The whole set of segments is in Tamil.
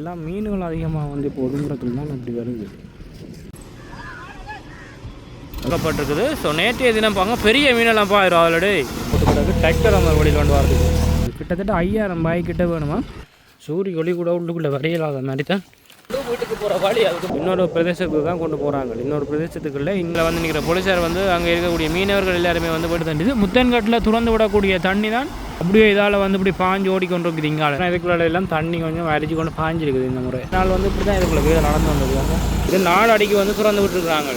எல்லாம் மீன்கள் அதிகமாக வந்து இப்போ ஒதுங்குறதுல தான் அப்படி வருது. ஆக்கப்பட்டிருக்குது ஸோ நேற்றைய தினம் பாங்க பெரிய மீனெல்லாம் பாயிரும் ஆல்ரெடி போட்டு பிறகு டிராக்டர் அந்த வழியில் கொண்டு வரது. கிட்டத்தட்ட ஐயாயிரம் பாய் கிட்ட வேணுமா? சூரிய ஒளி கூட உள்ளுக்குள்ளே வரையலாத மாதிரி தான். வீட்டுக்கு போகிற வழி அதுக்கு இன்னொரு பிரதேசத்துக்கு தான் கொண்டு போகிறாங்க இன்னொரு பிரதேசத்துக்குள்ள இங்கே வந்து நிற்கிற போலீஸார் வந்து அங்கே இருக்கக்கூடிய மீனவர்கள் எல்லாருமே வந்து போயிட்டு தண்டிது முத்தன்கட்டில் துறந்து விடக்கூடிய தண்ணி தான். அப்படியே இதால் வந்து இப்படி பாஞ்சு ஓடிக்கொண்டிருக்குது இங்கால. இதுக்குள்ள எல்லாம் தண்ணி கொஞ்சம் அரிச்சு கொண்டு பாஞ்சிருக்குது இந்த முறை. நாள் வந்து இப்படி தான் இதுக்குள்ள நடந்து வந்தது இது நாலு அடிக்கு வந்து திறந்து விட்டுருக்காங்க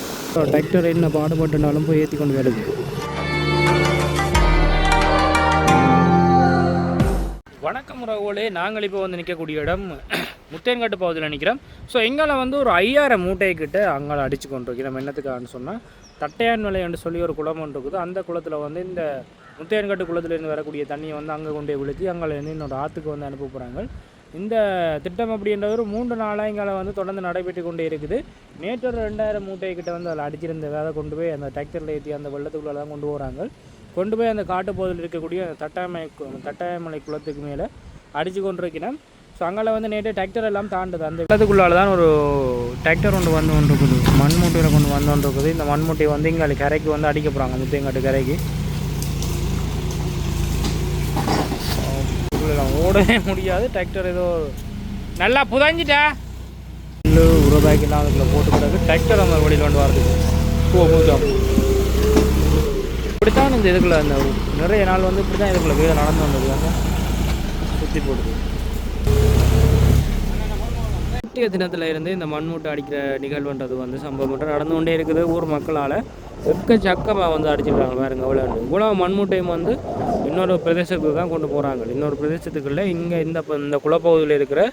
டிராக்டர் என்ன பாடுபட்டுனாலும் போய் ஏற்றி கொண்டு வருது. வணக்கம் உறவுகளே. நாங்கள் இப்போ வந்து நிற்கக்கூடிய இடம் முத்தேன்காட்டு பகுதியில் நிற்கிறோம் ஸோ எங்களை வந்து ஒரு ஐயாயிரம் மூட்டை கிட்டே அங்கால அடித்து கொண்டிருக்கிறோம். என்னத்துக்கான்னு சொன்னால் தட்டையான் மலை என்று சொல்லி ஒரு குளம் ஒன்று இருக்குது. அந்த குளத்தில் வந்து இந்த முத்தையன்காட்டு குளத்துலேருந்து வரக்கூடிய தண்ணியை வந்து அங்கே கொண்டு விழுத்தி அங்கே இன்னொரு ஆற்றுக்கு வந்து அனுப்ப போகிறாங்க இந்த திட்டம் அப்படின்ற ஒரு மூன்று நாளாக எங்களை வந்து தொடர்ந்து நடைபெற்று கொண்டே இருக்குது. நேற்று ஒரு ரெண்டாயிரம் மூட்டை கிட்ட வந்து அதில் அடிச்சிருந்த வேலை கொண்டு போய் அந்த டிராக்டரில் ஏற்றி அந்த வெள்ளத்துக்குள்ளே தான் கொண்டு போகிறாங்க கொண்டு போய் அந்த காட்டு இருக்கக்கூடிய அந்த தட்டாயமலை தட்டாயமலை குளத்துக்கு மேலே அடித்து கொண்டிருக்கிறேன் ஸோ அங்கே வந்து நேற்று டிராக்டர் எல்லாம் தாண்டுது. அந்த இடத்துக்குள்ளால தான் ஒரு டிராக்டர் ஒன்று வந்து ஒன்று இருக்குது மண் மூட்டையில் கொண்டு வந்து ஒன்று இருக்குது இந்த மண்மூட்டையை வந்து இங்கே கரைக்கு வந்து அடிக்க போகிறாங்க முத்தையங்காட்டு கரைக்கு ஓடவே முடியாது. டிராக்டர் ஏதோ நல்லா புதஞ்சிட்டா? நெல் உருவாக்கிலாம் அதுக்குள்ள போட்டு பிறகு டிராக்டர் அந்த வழியில் கொண்டு வரது. ஓ கொஞ்சம் இப்படித்தான் இந்த இதுக்குள்ள அந்த நிறைய நாள் வந்து இப்படி தான் இதுக்குள்ள வீடு நடந்து வந்தது. சுற்றி போடுது நேற்றைய தினத்தில் இருந்து இந்த மண்மூட்டை அடிக்கிற நிகழ்வுன்றது வந்து சம்பவம் மட்டும் நடந்து கொண்டே இருக்குது. ஊர் மக்களால் எக்கச்சக்கமாக வந்து அடிச்சிருக்காங்க பாருங்க அவ்வளோ இவ்வளோ மண்மூட்டையும் வந்து இன்னொரு பிரதேசத்துக்கு தான் கொண்டு போகிறாங்க இன்னொரு பிரதேசத்துக்குள்ளே இங்கே இந்த இந்த குளப்பகுதியில் இருக்கிற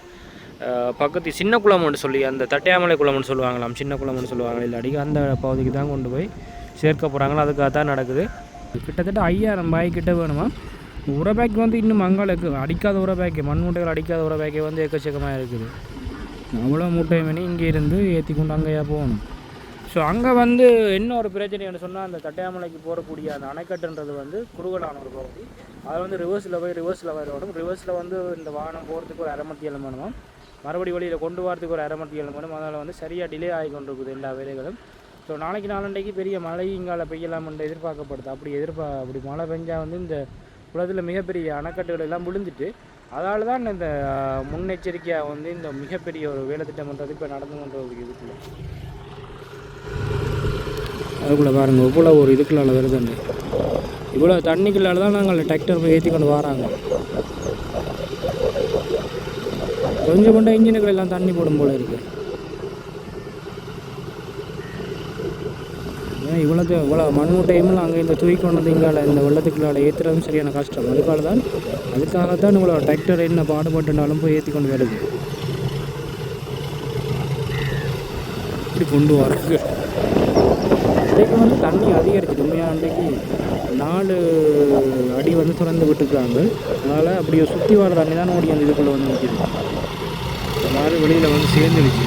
பக்கத்து சின்ன குளம்னு சொல்லி அந்த தட்டையாமலை குளம்னு சொல்லுவாங்களாம். சின்ன குளம்னு சொல்லுவாங்க இல்லாடி அந்த பகுதிக்கு தான் கொண்டு போய் சேர்க்க போகிறாங்களோ அதுக்காக தான் நடக்குது. கிட்டத்தட்ட ஐயாயிரம் பாய் கிட்ட வேணுமா? பேக் வந்து இன்னும் மங்களுக்கு அடிக்காத உரபேக்கு மண் மூட்டைகள் அடிக்காத உரபேக்கே வந்து எக்கச்சக்கமாக இருக்குது. அவ்வளோ மூட்டை மணி இங்கே இருந்து ஏற்றி கொண்டு அங்கேயா போகணும். ஸோ அங்கே வந்து என்ன ஒரு பிரச்சனைன்னு சொன்னால் அந்த தட்டையாமலைக்கு போகக்கூடிய அந்த அணைக்கட்டுன்றது வந்து குறுகலான ஒரு பகுதி. அது வந்து ரிவர்ஸில் போய் ரிவர்ஸில் வரணும் ரிவர்ஸில் வந்து இந்த வாகனம் போகிறதுக்கு ஒரு அரை ஏழு வேணுமா? மறுபடி வழியில் கொண்டு வரதுக்கு ஒரு அரை மணி ஏழு வேணும்? அதனால் வந்து சரியாக டிலே ஆகி கொண்டிருக்குது எல்லா வேலைகளும். ஸோ நாளைக்கு நாளண்டைக்கு பெரிய மழை இங்கால பெய்யலாம்ன்ற எதிர்பார்க்கப்படுது. அப்படி எதிர்பா அப்படி மழை பெஞ்சால் வந்து இந்த குளத்தில் மிகப்பெரிய அணைக்கட்டுகள் எல்லாம் விழுந்துட்டு அதால தான் இந்த முன்னெச்சரிக்கையாக வந்து இந்த மிகப்பெரிய ஒரு வேலை திட்டம்ன்றது இப்போ நடந்து கொண்ட ஒரு இதுக்குள்ள. அதுக்குள்ளே பாருங்கள் இவ்வளோ ஒரு இதுக்குள்ளால வருதுண்டு இவ்வளோ தண்ணிக்குள்ளால தான் நாங்கள் டிராக்டர் போய் ஏற்றி கொண்டு வராங்க. கொஞ்சம் கொண்ட இன்ஜினுக்குள்ள எல்லாம் தண்ணி போடும் போல இருக்குது ஏன் இவ்வளோது இவ்வளோ மண் டைமில் அங்கே இந்த தூக்கி கொண்டு வந்து இங்கால இந்த வெள்ளத்துக்குள்ளால ஏற்றுறதும் சரியான கஷ்டம். அதுக்காக தான் அதுக்காகத்தான் இவ்வளோ டிராக்டர் என்ன பாடுபட்டுனாலும் போய் ஏற்றி கொண்டு வருது. இப்படி கொண்டு வராங்க இன்றைக்கு வந்து தண்ணி அதிகரிச்சு உண்மையாக அன்றைக்கு நாலு அடி வந்து திறந்து விட்டுருக்காங்க. அதனால் அப்படியே சுற்றி வர தண்ணி தான் ஓடி அந்த இதுக்குள்ளே வந்து நிற்கிது இந்த மாதிரி வெளியில் வந்து சேர்ந்துருச்சு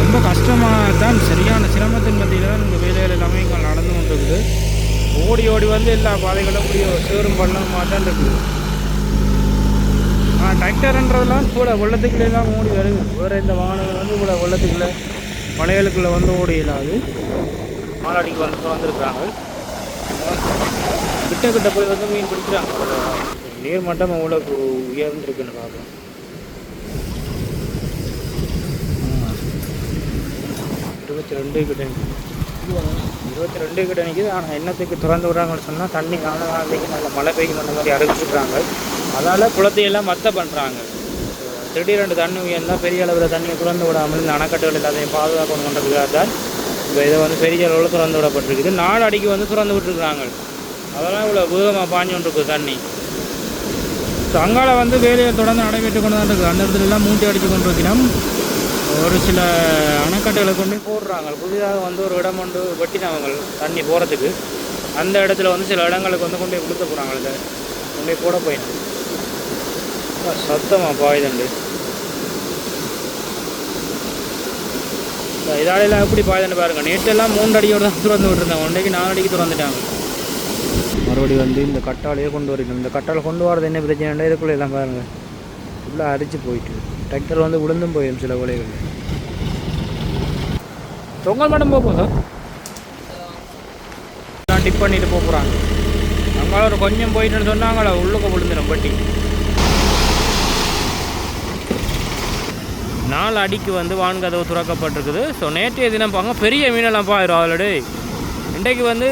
ரொம்ப கஷ்டமாக தான் சரியான சிரமத்தின் மத்தியில் தான் இந்த வேலைகள் எல்லாமே இங்கே நடந்து கொண்டு இருக்குது ஓடி ஓடி வந்து எல்லா பாதைகளும் அப்படியே சேரும் பண்ணமாக மாட்டான் இருக்குது. ஆனால் டிராக்டர்ன்றதெல்லாம் கூட வெள்ளத்துக்குள்ளே தான் ஓடி வருது. வேறு இந்த வாகனங்கள் வந்து கூட வெள்ளத்துக்குள்ளே மலைகளுக்குள்ளே வந்து ஓடி இல்லாது. மாலாடிக்கு வந்து வந்திருக்காங்க கிட்ட கிட்ட போய் வந்து மீன் பிடிக்கிறாங்க. நீர் மட்டம் அவ்வளோ உயர்ந்துருக்குன்னு பார்க்கலாம் இருபத்தி ரெண்டு கிட்ட இருபத்தி ரெண்டு கிட்ட நிற்கிது ஆனால் என்னத்துக்கு திறந்து விடுறாங்கன்னு சொன்னால் தண்ணி காலகாலத்துக்கு நல்ல மழை பெய்யும் அந்த மாதிரி அறிவிச்சிருக்காங்க அதால் குளத்தையெல்லாம் மத்த பண்ணுறாங்க திடீரெண்டு தண்ணி உயர்ந்தால் பெரிய அளவில் தண்ணியை திறந்து விடாமல் இந்த அணைக்கட்டுகள் எல்லாத்தையும் பாதுகாக்கணும் பண்ணுறதுக்காக தான் இப்போ இதை வந்து பெரிய அளவில் திறந்து விடப்பட்டிருக்குது. நாலு அடிக்கு வந்து திறந்து விட்டுருக்குறாங்க. அதெல்லாம் இவ்வளோ வேகமாக பாஞ்சு கொண்டிருக்கு தண்ணி. ஸோ அங்கால வந்து வேலையை தொடர்ந்து நடைபெற்று கொண்டு தான் இருக்குது. அந்த இடத்துல எல்லாம் மூட்டை அடித்து கொண்டு ஒரு சில அணைக்கட்டுகளை கொண்டு போடுறாங்க. புதிதாக வந்து ஒரு இடம் கொண்டு வெட்டினவங்க தண்ணி போகிறதுக்கு அந்த இடத்துல வந்து சில இடங்களுக்கு வந்து கொண்டு போய் கொடுக்க போகிறாங்க இதை கொண்டு போய் போட போயிடும் சத்தமாக பாயுதுண்டு. இதாலெல்லாம் எப்படி பாயுதுன்னு பாருங்கள் நேற்றெல்லாம் மூன்று அடியோடு தான் திறந்து விட்டுருந்தாங்க. ஒன்றைக்கு நாலு அடிக்கு திறந்துட்டாங்க. மறுபடியும் வந்து இந்த கட்டாலையே கொண்டு வரணும் இந்த கட்டாலை கொண்டு வரது என்ன பிரச்சனை இதுக்குள்ளே எல்லாம் பாருங்கள் ஃபுல்லாக அரிச்சு போயிட்டு. டிராக்டர் வந்து விழுந்தும் போயிடும் சில உலைகள் தொங்கல் மட்டும் போக போதும் நான் டிப் பண்ணிட்டு போக போகிறாங்க அங்கே ஒரு கொஞ்சம் போயிட்டுன்னு சொன்னாங்களா உள்ளுக்கு விழுந்துடும் பட்டி. நாலு அடிக்கு வந்து வான்கதவு துறக்கப்பட்டிருக்குது. ஸோ நேற்றைய தினம் பாங்க பெரிய மீனெல்லாம் பாயிரும் ஆல்ரெடி இன்றைக்கு வந்து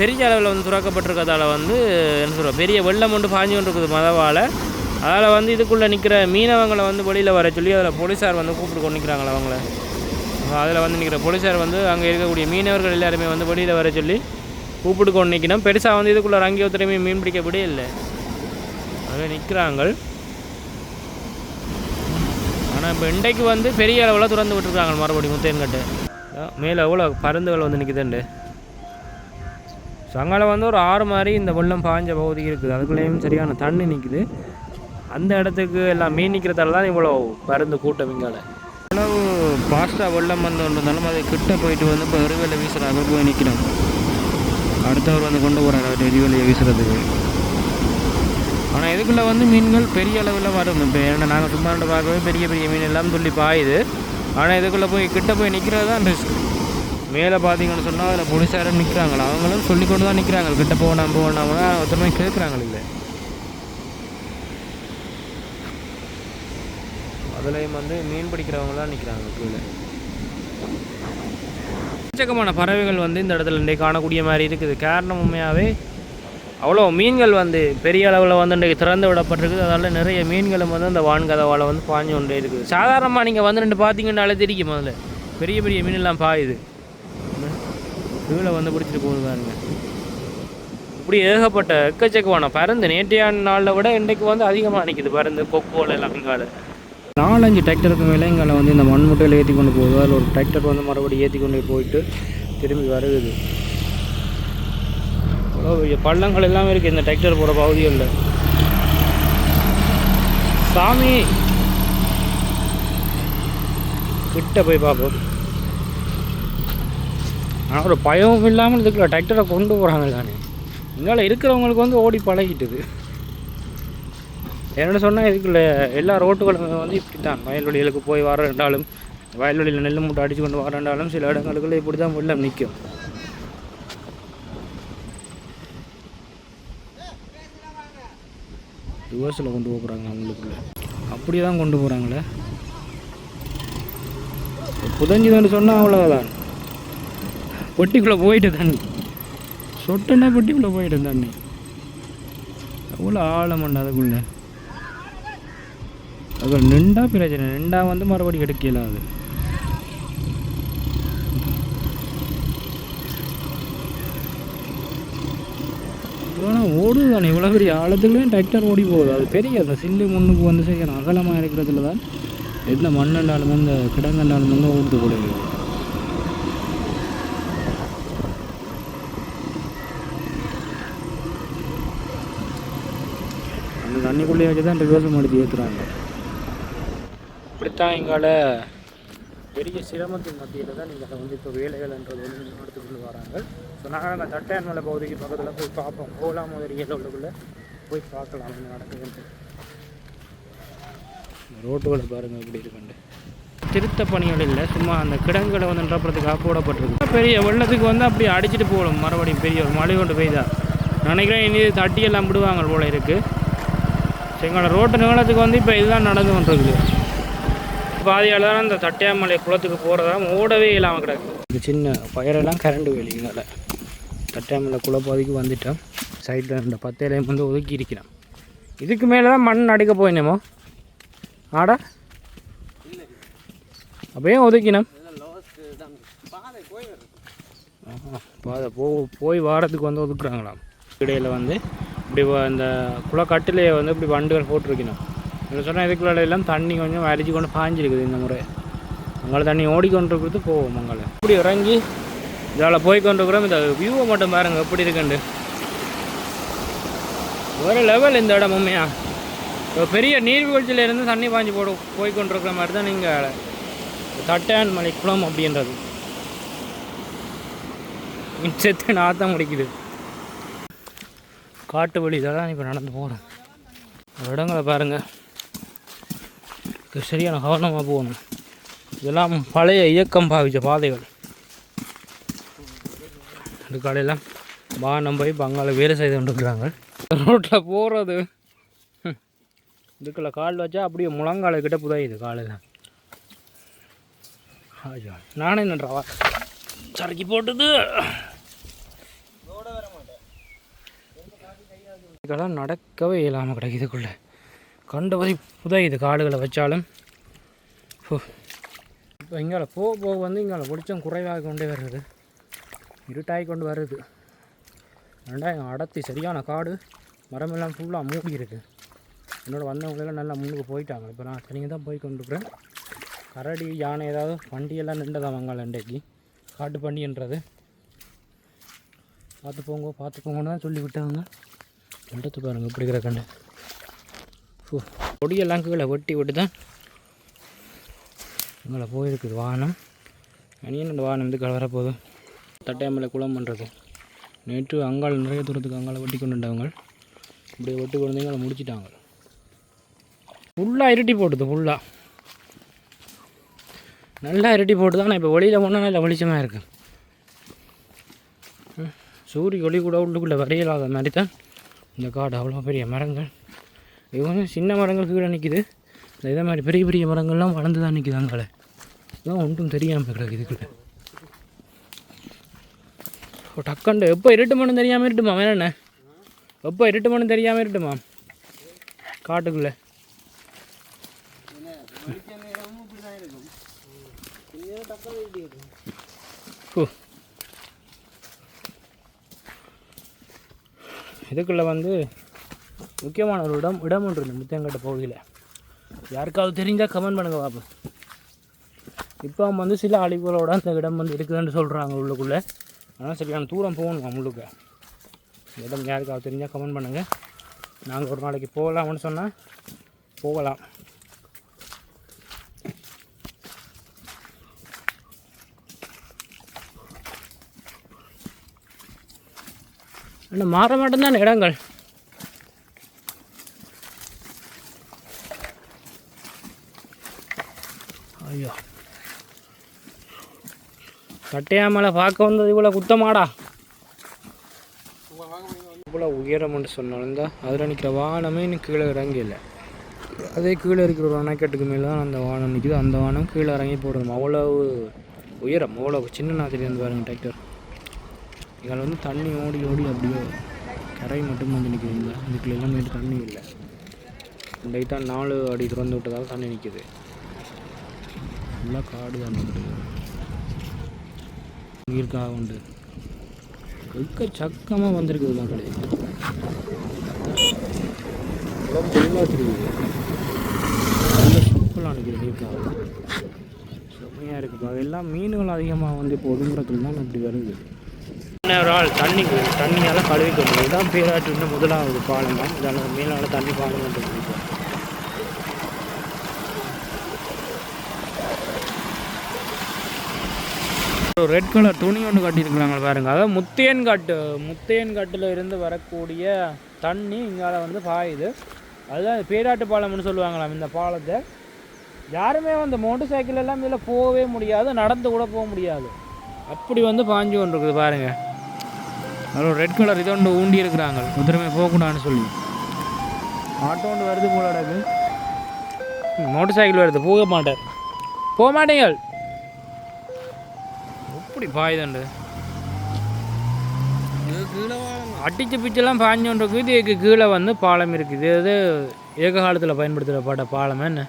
பெரிய அளவில் வந்து துறக்கப்பட்டிருக்கிறதால வந்து என்ன சொல்கிறோம் பெரிய வெள்ளம் ஒன்று பாஞ்சு கொண்டு இருக்குது மதவால். அதில் வந்து இதுக்குள்ளே நிற்கிற மீனவங்களை வந்து வெளியில் வர சொல்லி அதில் போலீஸார் வந்து கூப்பிட்டு கொண்டு நிற்கிறாங்களா அவங்கள அதில் வந்து நிற்கிற போலீஸார் வந்து அங்கே இருக்கக்கூடிய மீனவர்கள் எல்லாருமே வந்து வெளியில் வர சொல்லி கூப்பிட்டு கொண்டு நிற்கணும் பெருசாக வந்து இதுக்குள்ளே ரங்கி ஒருத்தரையுமே மீன் பிடிக்க முடியல அங்கே நிற்கிறாங்க ஆனால் இப்போ இன்றைக்கு வந்து பெரிய அளவில் திறந்து விட்டுருக்காங்க மறுபடியும் முத்தேன்கட்டு. மேலே எவ்வளோ பருந்துகள் வந்து நிற்குதுண்டு சங்கால வந்து ஒரு ஆறு மாதிரி இந்த வெள்ளம் பாஞ்ச பகுதி இருக்குது. அதுக்குள்ளேயும் சரியான தண்ணி நிற்குது அந்த இடத்துக்கு எல்லாம் மீன் நிற்கிறதால தான் இவ்வளோ பருந்து கூட்டம் இங்கால. அளவு ஃபாஸ்ட்டாக வெள்ளம் வந்து இருந்தாலும் அது கிட்ட போயிட்டு வந்து இப்போ எரிவேலை வீசுகிறாங்க போய் நிற்கிறோம் அடுத்தவர் வந்து கொண்டு போகிறாங்க அவர் எரிவேலையை வீசுறதுக்கு. ஆனால் இதுக்குள்ளே வந்து மீன்கள் பெரிய அளவில் வரும். இப்போ ஏன்னா நாங்கள் சும்மா ரெண்டு பார்க்கவே பெரிய பெரிய மீன் எல்லாம் துள்ளி பாயுது. ஆனால் இதுக்குள்ளே போய் கிட்ட போய் நிற்கிறது தான் ரிஸ்க் மேலே பார்த்தீங்கன்னு சொன்னால் அதில் போலீஸாரும் நிற்கிறாங்களா அவங்களும் சொல்லிக்கொண்டு தான் நிற்கிறாங்க கிட்ட போகணும் போகணும் ஒருத்தருமே கேட்குறாங்க இல்லை அதுலேயும் வந்து மீன் பிடிக்கிறவங்களாம் நிற்கிறாங்க கீழே. எக்கச்சக்கமான பறவைகள் வந்து இந்த இடத்துல இன்றைக்கு காணக்கூடிய மாதிரி இருக்குது. காரணம் உண்மையாகவே அவ்வளோ மீன்கள் வந்து பெரிய அளவில் வந்து இன்றைக்கு திறந்து விடப்பட்டிருக்குது. அதனால் நிறைய மீன்களும் வந்து அந்த வான்கதவால் வந்து பாஞ்சு கொண்டே இருக்குது. சாதாரணமாக நீங்கள் வந்து ரெண்டு பார்த்தீங்கன்னாலே தெரியும் முதல்ல. பெரிய பெரிய மீனெல்லாம் பாயுது. கீழே வந்து பிடிச்சிட்டு போகுது பாருங்க. இப்படி ஏகப்பட்ட எக்கச்சக்கமான பருந்து நேற்றையான நாளில் விட இன்றைக்கு வந்து அதிகமாக நிற்கிது பருந்து கொக்கோல் எல்லாம் இங்கால நாலஞ்சு டிராக்டருக்கு மேலே எங்களை வந்து இந்த மண் முட்டையில் ஏற்றி கொண்டு போகுது. அதில் ஒரு டிராக்டர் வந்து மறுபடியும் ஏற்றி கொண்டு போயிட்டு திரும்பி வருகுது. அவ்வளோ பெரிய பள்ளங்கள் எல்லாமே இருக்குது இந்த டிராக்டர் போகிற பகுதிகளில். சாமி! கிட்ட போய் பார்ப்போம். ஆனால் ஒரு பயமும் இல்லாமல் இதுக்குள்ள டிராக்டரை கொண்டு போகிறாங்க தானே. இங்கால இருக்கிறவங்களுக்கு வந்து ஓடி பழகிட்டுது. என்னோட சொன்னால் இதுக்குள்ள எல்லா ரோட்டுகளும் வந்து இப்படி தான் வயல்வெளிகளுக்கு போய் வரண்டாலும் வயல்வெளியில் நெல் மூட்டை அடித்து கொண்டு வரண்டாலும் சில இடங்களுக்குள்ள இப்படி தான் வெள்ளம் நிற்கும் ரிவர்ஸில் கொண்டு போகிறாங்க அவங்களுக்குள்ள. அப்படி தான் கொண்டு போகிறாங்களே புதஞ்சுதான்னு சொன்னால் அவ்வளோதான் பொட்டிக்குள்ளே போயிட்டு தண்ணி சொட்டுன்னா பொட்டிக்குள்ளே போயிட்டு தண்ணி அவ்வளோ ஆழமண்ட அதுக்குள்ளே. அது நின்றா பிரச்சனை நின்றா வந்து மறுபடியும் எடுக்கல அது. ஆனால் ஓடுது தானே இவ்வளோ பெரிய ஆழத்துக்குள்ளேயும் டிராக்டர் ஓடி போகுது. அது பெரிய அந்த சில்லு முன்னுக்கு வந்து செய்யணும். அகலமாக இருக்கிறதுல தான் எந்த மண்ணண்டாலும் இந்த கிடங்கண்டாலும் வந்து ஓடுது கூடாது அந்த தண்ணிக்குள்ளேயே வச்சு தான் ரிவர்ஸ் எடுத்து ஏற்றுறாங்க இப்படித்தான் எங்களால் பெரிய சிரமத்தின் மத்தியில் தான் நீங்கள் வந்து இப்போ வேலைகள்ன்றது வந்து நடத்தி வராங்க. ஸோ நாங்கள் அந்த தட்டையான் மலை பகுதிக்கு பக்கத்தில் போய் பார்ப்போம். ஓலா முதலியில் உள்ளக்குள்ளே போய் பார்க்கலாம் என்ன நடக்குதுன்ட்டு. ரோட்டுகளை பாருங்கள் எப்படி இருக்குண்டு திருத்த பணிகள் இல்லை சும்மா அந்த கிடங்குகளை வந்து நிரப்புறதுக்காக போடப்பட்டிருக்கு பெரிய வெள்ளத்துக்கு வந்து அப்படி அடிச்சுட்டு போகணும் மறுபடியும் பெரிய ஒரு மழை கொண்டு பெய்தா நினைக்கிறேன் இனி தட்டி எல்லாம் விடுவாங்க போல இருக்குது எங்களோட ரோட்டு நிலத்துக்கு வந்து இப்போ இதுதான் நடந்து கொண்டிருக்குது பாதியால் தான் அந்த தட்டையாமலை குளத்துக்கு போகிறதா ஓடவே இல்லாமல் கிடக்கு. இது சின்ன பயிரெல்லாம் கரண்ட் வேலிங்கனால தட்டையாமலை குளப்பாதிக்கு வந்துட்டோம். சைடில் இந்த பத்தையிலையும் வந்து ஒதுக்கி இருக்கிறான் இதுக்கு மேலே தான் மண் அடிக்க போயினேமோ ஆடா. அப்பயும் ஒதுக்கினோம். பாதை போ போய் வாரத்துக்கு வந்து ஒதுக்குறாங்களாம். இடையில் வந்து இப்படி இந்த அந்த குளக்கட்டிலேயே வந்து இப்படி வண்டுகள் போட்டிருக்கணும். என்ன சொன்னால் இதுக்குள்ள எல்லாம் தண்ணி கொஞ்சம் வலிச்சு கொண்டு பாஞ்சிருக்குது இந்த முறை. அங்கே தண்ணி ஓடிக்கொண்டிருக்கிறது போவோம் அங்கே இப்படி இறங்கி இதால் போய் இந்த வியூவை மட்டும் பாருங்க எப்படி இருக்குண்டு. ஒரு லெவல் இந்த இடம் உண்மையா? இப்போ பெரிய நீர்வீழ்ச்சியிலேருந்து தண்ணி பாஞ்சு போட போய் கொண்டிருக்கிற மாதிரி தான் நீங்கள் தட்டையான் மலை குளம் அப்படின்றது. செத்து நாத்தம் முடிக்குது காட்டு வழி இதெல்லாம் இப்போ நடந்து போகிறோம் இடங்களை பாருங்கள் இதுக்கு சரியான கவனமாக போகணும். இதெல்லாம் பழைய இயக்கம் பாவிச்ச பாதைகள். இந்த காலையில் வானம் போய் பங்காள வேலை செய்து கொண்டிருக்கிறாங்க. ரோட்டில் போகிறது இதுக்குள்ள கால் வச்சா அப்படியே முழங்கால கிட்ட புதாயுது காலையில் ஐயோ நானே நன்றாவா சரக்கி போட்டுது. இதெல்லாம் நடக்கவே இல்லாமல் கிடைக்குதுக்குள்ளே கண்டபடி புதையுது காடுகளை வச்சாலும். இப்போ இங்கால போக போக வந்து இங்கால வெளிச்சம் குறைவாக கொண்டே வருது. இருட்டாகி கொண்டு வருது. ரெண்டாயிரம் அடர்த்தி சரியான காடு. மரமெல்லாம் ஃபுல்லாக மூடி இருக்குது என்னோட வந்தவங்களெல்லாம் நல்லா முன்னுக்கு போயிட்டாங்க. இப்போ நான் தனியாக தான் போய் கொண்டுக்கிறேன் கரடி யானை ஏதாவது வண்டியெல்லாம் நின்றுதான் வாங்கலாம் இன்றைக்கு. காட்டு பண்டின்றது பார்த்து போங்க பார்த்து போங்கன்னு தான் சொல்லி விட்டாங்க எடுத்து பாருங்கள் இப்படி கண்டு ஓ கொடியெல்லாம் கீழே வெட்டி விட்டு தான் எங்களை போயிருக்குது வானம். அணியன் அந்த வானம் இதுக்கு வரப்போகுது தட்டையம்மலை குளம் பண்ணுறது நேற்று அங்காள் நிறைய தூரத்துக்கு அங்காள வெட்டி கொண்டு இப்படி வெட்டி கொண்டு எங்களை முடிச்சிட்டாங்க. ஃபுல்லாக இருட்டி போட்டுது ஃபுல்லாக நல்லா இருட்டி போட்டு தான் இப்போ வெளியில் போனால் நல்லா வெளிச்சமாக இருக்குது சூரிய ஒளி கூட உள்ளுக்குள்ளே வரையலாத மாதிரி தான். இந்த காடு அவ்வளோ பெரிய மரங்கள். இவங்க சின்ன மரங்கள் கீழே நிற்கிது இந்த இதே மாதிரி பெரிய பெரிய மரங்கள்லாம் வளர்ந்து தான் நிற்கிது அங்கால. இதெல்லாம் ஒன்றும் தெரியாமல் கிடக்கு இதுக்குள்ளே. ஓ டக்கண்டு. எப்போ இருட்டு மணி தெரியாமல் இருட்டுமா? வேணே எப்போ இருட்டு மணி தெரியாமல் இருட்டுமா? காட்டுக்குள்ளே. இதுக்குள்ளே வந்து முக்கியமான ஒரு இடம் இடம் ஒன்று இந்த முத்தியங்கட்ட பகுதியில். யாருக்காவது தெரிஞ்சால் கமெண்ட் பண்ணுங்க பார்ப்போம் இப்போ வந்து சில அழிவுகளோட அந்த இடம் வந்து இருக்குதுன்னு சொல்கிறாங்க உள்ளுக்குள்ளே. ஆனால் சரியான தூரம் போகணும் முள்ளுக்கு இடம் யாருக்காவது தெரிஞ்சால் கமெண்ட் பண்ணுங்கள் நாங்கள் ஒரு நாளைக்கு போகலாம்னு சொன்னால் போகலாம். ஆனால் மாற மாட்டேன் இடங்கள்? ஐயோ. கட்டையாமலை பார்க்க வந்தது இவ்வளோ குத்தமாடா. இவ்வளோ உயரம்னு சொன்னாலும் அதில் நிற்கிற வானமே இன்னும் கீழே இறங்கி இல்லை அதே கீழே இருக்கிற ஒரு அணைக்கட்டுக்கு மேலே தான் அந்த வானம் நிற்கிது அந்த வானம் கீழே இறங்கி போடணும் அவ்வளவு உயரம் அவ்வளோ சின்ன நாத்திரி வந்து பாருங்க டிராக்டர் இதில் வந்து தண்ணி ஓடி ஓடி அப்படியே கரை மட்டும் வந்து நிற்குதுங்க இதுக்குள்ள எல்லாமே தண்ணி இல்லை. இன்றைக்கு தான் நாலு அடி திறந்து விட்டதால் தண்ணி நிற்கிது ஃபுல்லாக காடு தான் நிற்குது உண்டு எக்க சக்கமாக வந்திருக்குது மக்களே உடம்பு தெளிவாக தெரியுது சூப்பராக நீர்க்காக செம்மையாக இருக்குது எல்லாம் மீன்கள் அதிகமாக வந்து இப்போ ஒதுங்குறதுல தான் இப்படி வருது ஒரு ஆள் தண்ணி தண்ணியால் கழுவிக்க முடியும் இதுதான் பேராட்டு முதலாவது பாலம் தான் இதால் மேலால் தண்ணி பாலம் வந்து ரெட் கலர் துணி ஒன்று கட்டியிருக்கிறாங்க பாருங்கள் அதாவது முத்தையன் காட்டு முத்தையன் காட்டில் இருந்து வரக்கூடிய தண்ணி இங்கால வந்து பாயுது. அதுதான் பேராட்டு பாலம்னு சொல்லுவாங்களாம் இந்த பாலத்தை. யாருமே வந்து மோட்டர் சைக்கிள் எல்லாம் இதில் போகவே முடியாது நடந்து கூட போக முடியாது. அப்படி வந்து பாஞ்சு கொண்டு இருக்குது பாருங்கள் அதில் ரெட் கலர் இதை ஒன்று ஊண்டி இருக்கிறாங்க. குதிரமே போகக்கூடாதுன்னு சொல்லி. ஆட்டோ ஒன்று வருது போல அடக்கு மோட்டர் சைக்கிள் வருது போக மாட்டேன் போக மாட்டேங்கள் எப்படி பாயுதண்டு. அடிச்சு பிச்செல்லாம் பாஞ்சு கொண்டு இருக்குது இதுக்கு கீழே வந்து பாலம் இருக்குது. இது ஏக காலத்தில் பயன்படுத்துகிற பாட்ட பாலம் என்ன?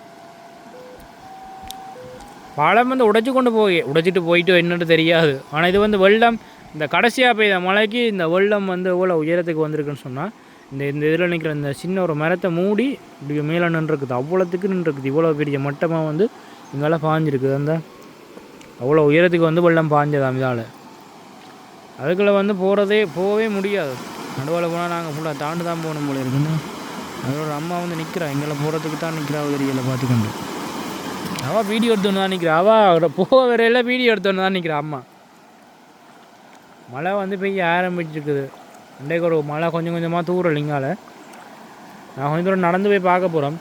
பாலம் வந்து உடைச்சு கொண்டு போய் உடைச்சிட்டு போயிட்டு என்னன்னு தெரியாது. ஆனால் இது வந்து வெள்ளம் இந்த கடைசியாக பெய்த மழைக்கு இந்த வெள்ளம் வந்து எவ்வளோ உயரத்துக்கு வந்திருக்குன்னு சொன்னால் இந்த இந்த இதில் நிற்கிற இந்த சின்ன ஒரு மரத்தை மூடி இப்படி மேலே நின்றுருக்குது. அவ்வளோத்துக்கு நின்றுருக்குது. இவ்வளோ பெரிய மட்டமாக வந்து இங்கெல்லாம் பாஞ்சிருக்குது அந்த அவ்வளோ உயரத்துக்கு வந்து வெள்ளம் பாஞ்சதாம் இதால் அதுக்குள்ளே வந்து போகிறதே போகவே முடியாது. நடுவில் போனால் நாங்கள் ஃபுல்லாக தாண்டு தான் போகணும் போல இருக்குன்னு அதோட அம்மா வந்து நிற்கிறா எங்களை போகிறதுக்கு தான் நிற்கிறா தெரியல பார்த்துக்கொண்டு அவள் வீடியோ எடுத்தோன்னு தான் நிற்கிறா அவள் போக வரையில வீடியோ எடுத்தோன்னு தான் நிற்கிறா அம்மா. மழை வந்து பெய்ய ஆரம்பிச்சிருக்குது. இன்றைக்கு ஒரு மழை கொஞ்சம் கொஞ்சமாக தூரல் இங்கால. நான் கொஞ்சம் தூரம் நடந்து போய் பார்க்க போகிறோம்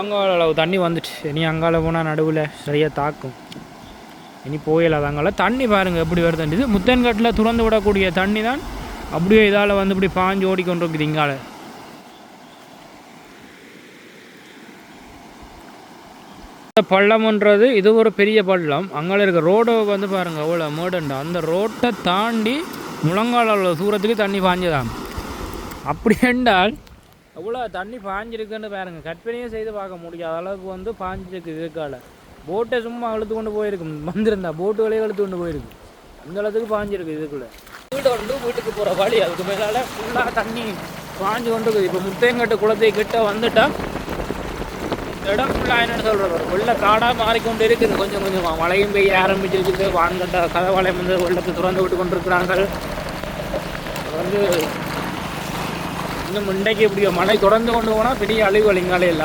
அங்கால அளவு தண்ணி வந்துச்சு. இனி அங்கால போனால் நடுவில் சரியாக தாக்கும். இனி போயிடலாம் அங்கால தண்ணி பாருங்கள் எப்படி வருதுன்றது இது துறந்து விடக்கூடிய தண்ணி தான் அப்படியே இதால் வந்து இப்படி பாஞ்சு ஓடிக்கொண்டு இருக்குது இங்கால இந்த பள்ளம்ன்றது இது ஒரு பெரிய பள்ளம். அங்கே இருக்க ரோடை வந்து பாருங்கள் அவ்வளோ மேடுண்டா அந்த ரோட்டை தாண்டி முழங்கால தூரத்துக்கு தண்ணி பாஞ்சதாம். அப்படி என்றால் அவ்வளோ தண்ணி பாஞ்சிருக்குன்னு பாருங்கள் கற்பனையே செய்து பார்க்க முடியாத. அளவுக்கு வந்து பாஞ்சிருக்கு இதுக்கால போட்டை சும்மா இழுத்து கொண்டு போயிருக்கும். வந்திருந்தா போட்டு வழியே இழுத்து கொண்டு போயிருக்கு அந்த அளவுக்கு பாஞ்சிருக்கு இதுக்குள்ளே. வீட்டை வந்து வீட்டுக்கு போகிற வழி. அதுக்கு மேலால் ஃபுல்லாக தண்ணி பாஞ்சு கொண்டு இருக்குது இப்போ முத்தையங்கட்டு குளத்தை கிட்ட வந்துட்டா இந்த இடம் ஃபுல்லாக என்னென்னு சொல்கிறது ஒரு வெள்ள காடாக மாறிக்கொண்டு இருக்குது. கொஞ்சம் கொஞ்சமாக மழையும் பெய்ய ஆரம்பிச்சிருக்குது. வான்கட்ட கதவாலயம் வந்து வெள்ளத்தை திறந்து விட்டு கொண்டிருக்கிறாங்க வந்து இன்னும் இன்றைக்கு இப்படி மழை தொடர்ந்து கொண்டு போனால் பெரிய அழிவு அழிங்காலே இல்லை